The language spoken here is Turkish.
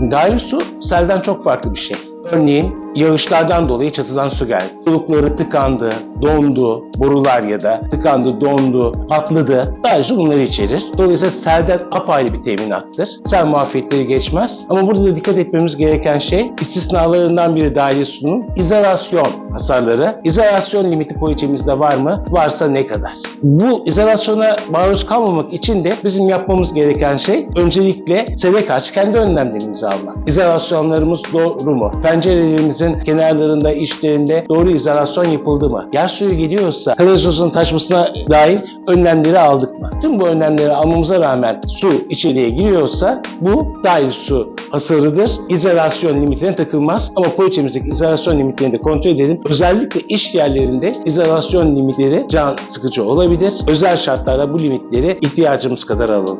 Dahili su selden çok farklı bir şey. Örneğin yağışlardan dolayı çatıdan su geldi. Sulukları tıkandı, dondu, borular ya da tıkandı, dondu, patladı. Su bunları içerir. Dolayısıyla selden apayrı bir teminattır. Sel muafiyetleri geçmez. Ama burada da dikkat etmemiz gereken şey istisnalarından biri dahili sunun izolasyon hasarları. İzolasyon limiti poliçemizde var mı? Varsa ne kadar? Bu izolasyona maruz kalmamak için de bizim yapmamız gereken şey öncelikle sele karşı kendi önlemlerimizi almak. İzolasyonlarımız doğru mu? Pencerelerimizin kenarlarında, içlerinde doğru izolasyon yapıldı mı? Yer suyu geliyorsa kanalizasyonun taşmasına dair önlemleri aldık mı? Tüm bu önlemleri almamıza rağmen su içeriye giriyorsa bu dahil su hasarıdır. İzolasyon limitine takılmaz ama poliçemizdeki izolasyon limitlerini de kontrol edelim. Özellikle iş yerlerinde izolasyon limitleri can sıkıcı olabilir. Özel şartlarda bu limitleri ihtiyacımız kadar alalım.